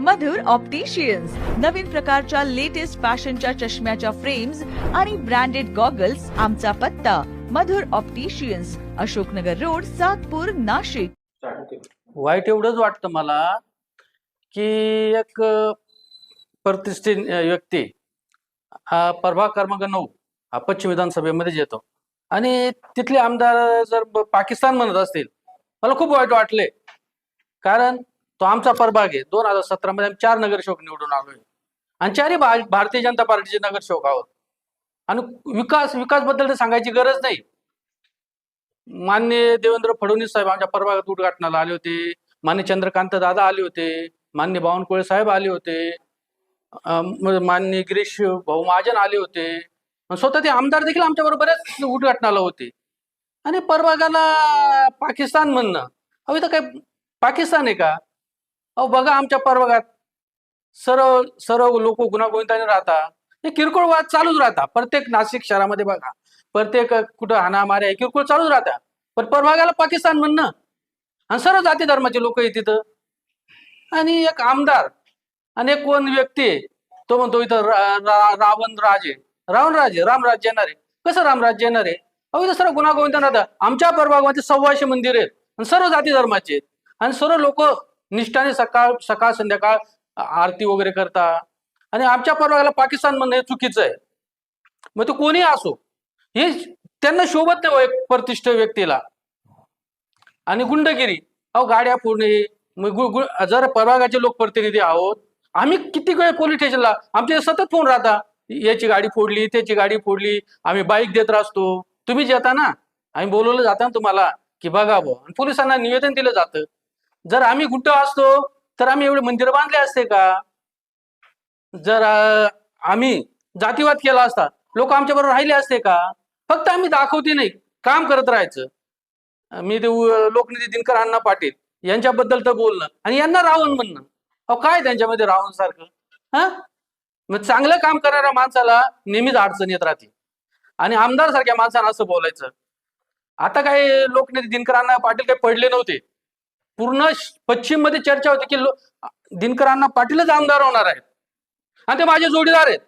मधुर opticians नवीन प्रकारच्या latest फॅशनच्या चष्म्याच्या फ्रेम्स आणि ब्रँडेड गॉगल्स आमचा पत्ता. Madhur opticians Ashoknagar road Satpur Nashik. वाईट एवढंच वाटतं मला की एक प्रतिष्ठित व्यक्ती हा प्रभाग क्रमांक नऊ हा पश्चिम विधानसभेमध्ये येतो आणि तिथले आमदार जर पाकिस्तान म्हणत असतील मला खूप वाईट वाटले. कारण तो आमचा प्रभाग आहे. दोन हजार सतरा मध्ये आम्ही चार नगरसेवक निवडून आलोय. आणि चारही भारतीय जनता पार्टीचे नगरसेवक आहोत. आणि विकास विकासबद्दल तर सांगायची गरज नाही. मान्य देवेंद्र फडणवीस साहेब आमच्या प्रभागात उद्घाटनाला आले होते. मान्य चंद्रकांत दादा आले होते. मान्य बावनकुळे साहेब आले होते. मान्य गिरीश भाऊ महाजन आले होते. स्वतः ते आमदार देखील आमच्या बऱ्याच उद्घाटनाला होते. आणि परभागाला पाकिस्तान म्हणणं. अहो तर काय पाकिस्तान आहे का? अहो बघा आमच्या प्रभागात सर्व सर्व लोक गुणागोविंदाने राहता हे किरकोळ वाद चालूच राहता प्रत्येक नाशिक शहरामध्ये बघा. प्रत्येक कुठं हाणामाऱ्या हे किरकोळ चालूच राहता पण प्रभागाला पाकिस्तान म्हणणं. आणि सर्व जाती धर्माचे लोक आहेत तिथं. आणि एक आमदार आणि एक कोण व्यक्ती आहे, तो म्हणतो इथं रा- रावण राजे. रावण राजे रामराज्य येणार. आहे कसं रामराज्य येणार? आहे अहो इथं सर्व गुणागोविंद राहतात. आमच्या प्रभागामध्ये सव्वाशे मंदिर आहेत. आणि सर्व जाती धर्माचे आहेत. आणि सर्व लोक निष्ठाने सकाळ सकाळ संध्याकाळ आरती वगैरे करता. आणि आमच्या प्रभागाला पाकिस्तान म्हणणं चुकीचं आहे. मग तो कोणी असो हे त्यांना शोभत नाही हो एक प्रतिष्ठित व्यक्तीला. आणि गुंडगिरी अहो गाड्या फोडणे मग गु- गु- जर प्रभागाचे लोकप्रतिनिधी आहोत आम्ही किती वेळ पोलीस स्टेशनला आमचे सतत फोन राहता याची गाडी फोडली त्याची गाडी फोडली आम्ही बाईक देत असतो तुम्ही जेता ना. आम्ही बोलवलं जातं ना तुम्हाला की बघा बुवा. पोलिसांना निवेदन दिलं जातं. जर आम्ही गुंट असतो तर आम्ही एवढे मंदिर बांधले असते का? जर आम्ही जातीवाद केला असता लोक आमच्या बरोबर राहिले असते का? फक्त आम्ही दाखवते नाही काम करत राहायचं. मी ते लोकनिधी लोकनेते दिनकर अण्णा पाटील यांच्याबद्दल तर बोलणं आणि यांना रावण म्हणणं. अहो काय त्यांच्यामध्ये रावण सारखं? हा? मग चांगलं काम करणाऱ्या माणसाला नेहमीच अडचण येत राहते. आणि आमदार सारख्या माणसानं असं बोलायचं. आता काय लोकनेते दिनकर अण्णा पाटील काही पडले नव्हते. पूर्ण पश्चिममध्ये चर्चा होती की दिनकरांना पाटीलच आमदार होणार आहेत. आणि ते माझे जोडीदार आहेत.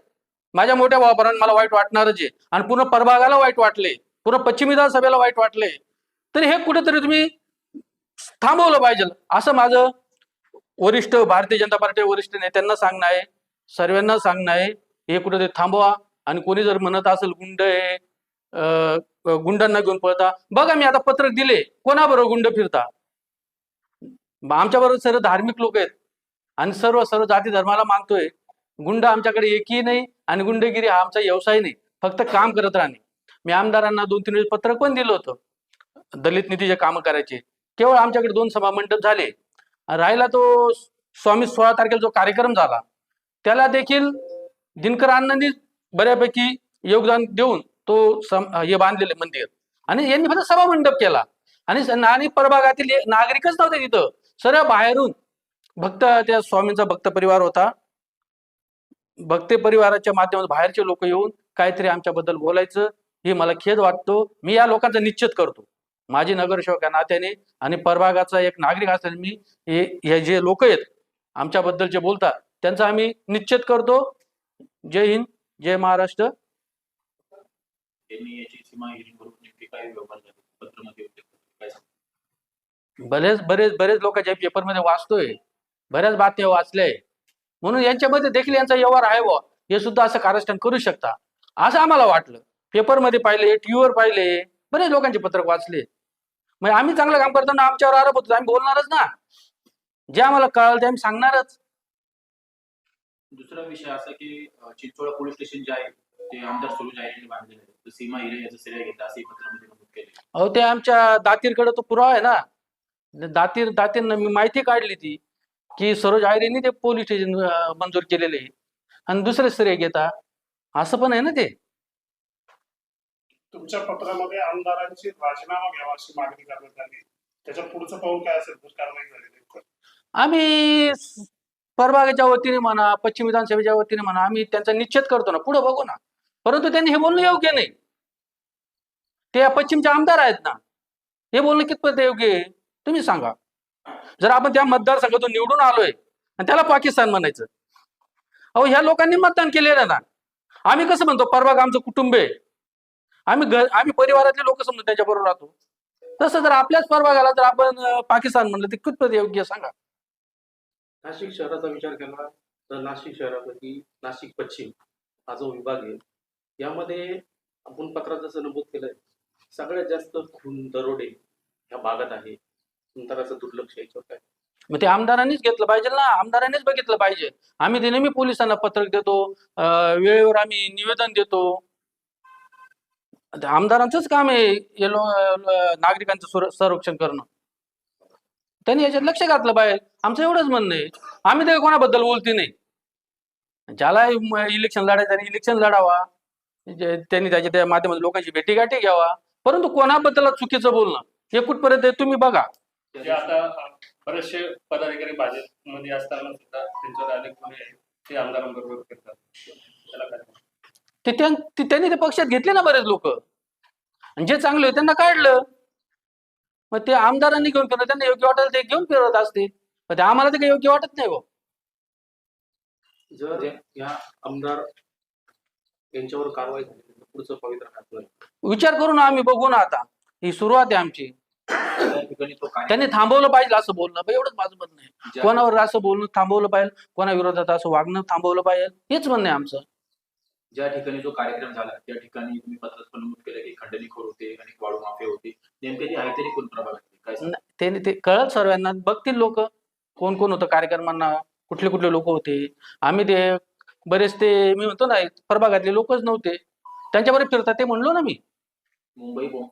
माझ्या मोठ्या भावापर्यंत मला वाईट वाटणारच आहे. आणि पूर्ण प्रभागाला वाईट वाटले. पूर्ण पश्चिम विधानसभेला वाईट वाटले. तर हे कुठेतरी तुम्ही थांबवलं पाहिजे. असं माझं वरिष्ठ भारतीय जनता पार्टी वरिष्ठ नेत्यांना सांगणं आहे. सर्वांना सांगणं आहे. हे कुठेतरी थांबवा. आणि कोणी जर म्हणत असेल गुंड आहे गुंडांना घेऊन पळता. बघा मी आता पत्रक दिले. कोणाबरोबर गुंड फिरता? आमच्या बरोबर सर्व धार्मिक लोक आहेत. आणि सर्व सर्व जाती धर्माला मानतोय. गुंड आमच्याकडे एकही नाही आणि गुंडगिरी हा आमचा व्यवसाय नाही. फक्त काम करत राहणे. मी आमदारांना दोन तीन वेळेस पत्रक पण दिलं होतं. दलित निधीचे कामं करायचे. केवळ आमच्याकडे दोन सभा मंडप झाले. राहिला तो स्वामी सोळा तारखेला जो कार्यक्रम झाला. त्याला देखील दिनकर अण्णांनी बऱ्यापैकी योगदान देऊन तो सम- हे बांधलेले मंदिर. आणि यांनी फक्त सभा मंडप केला. आणि स- आणि प्रभागातील नागरिकच नव्हते तिथं. सर बाहेरून भक्त त्या स्वामींचा भक्त परिवार होता. भक्ते परिवाराच्या माध्यमातून बाहेरचे लोक येऊन काहीतरी आमच्याबद्दल बोलायचं हे मला खेद वाटतो. मी या लोकांचा निश्चित करतो. माझी नगरसेवक या नात्याने आणि परभागाचा एक नागरिक असल्याने मी हे हे जे लोक आहेत आमच्याबद्दल जे बोलतात त्यांचा आम्ही निश्चित करतो. जय हिंद जय महाराष्ट्र त्यांनी याची सीमा हिरिंग करून नेमके काय व्यवहार झाले पत्रामध्ये उल्लेख करतो. काय सांगतो? बरेच बरेच बरेच लोकांच्या पेपरमध्ये वाचतोय बऱ्याच बातम्या वाचल्याय म्हणून यांच्यामध्ये देखील यांचा व्यवहार आहे बुवा. हे सुद्धा असं कारस्थान करू शकता. असं आम्हाला वाटलं. पेपरमध्ये पाहिले टीव्हीवर पाहिले बरेच लोकांचे पत्रक वाचले. मग आम्ही चांगलं काम करताना आमच्यावर आरोप होतो आम्ही बोलणारच ना. जे आम्हाला कळलं ते आम्ही सांगणारच. दुसरा विषय असा की चिंचोळा पोलीस स्टेशन जे आहे ते आमदार बांधलेलं आहे. तर सीमा हिरे याचं श्रेय घेतलं असंही पत्रामध्ये नमूद केले अहो ते आमच्या दातीरकडे तो पुरावा आहे ना. दातीर दातीरनं मी माहिती काढली ती की सरोज आयरेने ते पोलीस स्टेशन मंजूर केलेले आणि दुसरे श्रेय घेता असं पण आहे ना ते? तुमच्या पत्रामध्ये आमदारांची राजीनामा घ्यावा अशी मागणी करण्यात आली. त्याच्या पुढचं पाऊल काय असेल? कारवाई झाली आम्ही प्रभागाच्या वतीने म्हणा पश्चिम विधानसभेच्या वतीने म्हणा आम्ही त्यांचा निश्चित करतो ना. पुढे बघू ना. परंतु त्यांनी हे बोलणं योग्य नाही. ते पश्चिमचे आमदार आहेत ना. हे बोलणं कितपत योग्य आहे? तुम्ही सांगा. जर आपण त्या मतदारसंघातून निवडून आलोय आणि त्याला पाकिस्तान म्हणायचं. अहो ह्या लोकांनी मतदान केलेलं ना. आम्ही कसं म्हणतो परवाग आमचं कुटुंब आहे. आम्ही घर आम्ही परिवारातले लोक समजून त्याच्याबरोबर राहतो. तसं जर आपल्याच परवागाला जर आपण पाकिस्तान म्हणलं ते कितपत योग्य सांगा. नाशिक शहराचा विचार केला तर नाशिक शहरापैकी नाशिक पश्चिम हा जो विभाग आहे यामध्ये आपण पत्रात जसं नमूद केलंय सगळ्यात जास्त खून दरोडे ह्या भागात आहे. नंतराचं दुर्लक्ष याच्यावर काय? मग ते आमदारांनीच घेतलं पाहिजे ना. आमदारांनीच बघितलं पाहिजे. आम्ही ते नेहमी पोलिसांना पत्रक देतो. अं, वेळेवर आम्ही निवेदन देतो. ते आमदारांचंच काम आहे हे लो- नागरिकांचं सुर- संरक्षण करणं. त्यांनी याच्यात लक्ष घातलं पाहिजे. आमचं एवढंच म्हणणं आहे. आम्ही ते कोणाबद्दल बोलती नाही. ज्याला इलेक्शन लढायचं त्याने इलेक्शन लढावा. जे- त्यांनी त्याच्या त्या माध्यमात लोकांची भेटीगाठी घ्यावा. परंतु कोणाबद्दल चुकीचं बोलणं हे कुठपर्यंत आहे तुम्ही बघा. जे आता बरेचसे पदाधिकारी भाजपमध्ये असताना सुद्धा त्यांच्यावर अनेक गुन्हे आहेत. ते आमदारांबरोबर करतात. त्याला काय त्यांनी ते पक्षात घेतले ना बरेच लोक. जे चांगले होते त्यांना काढलं. मग ते आमदारांनी घेऊन फिरत त्यांना योग्य वाटेल ते घेऊन फिरत असते पण ते आम्हाला ते काही योग्य वाटत नाही हो. जर या आमदार यांच्यावर कारवाई झाली तर पुढचं पवित्र हात नाही विचार करू ना आम्ही बघू ना आता. ही सुरुवात आहे आमची. ठिकाणी तो त्यांनी थांबवलं पाहिजे असं बोलणं बा, एवढंच माझं म्हणणं आहे. ज्या- कोणावर असं बोलणं थांबवलं पाहिजे कोणा विरोधात असं वागणं थांबवलं पाहिजे हेच म्हणणं आहे आमचं. ज्या ठिकाणी जो कार्यक्रम झाला त्या ठिकाणी तुम्ही पत्रात पण नमूद केलं की खंडणीखोर होते आणि वाळू माफिया होते. नेमके ते आहे तरी कोण प्रभागात? काय सांगता? न- ते ते कळत सर्वांना बघतील लोक कोण कोण होतं कार्यक्रमांना कुठले कुठले लोक होते. आम्ही ते बरेच ते मी म्हणतो ना प्रभागातले लोकच नव्हते. त्यांच्याबरोबर फिरतात ते म्हणलो ना मी. मुंबई बॉम्ब.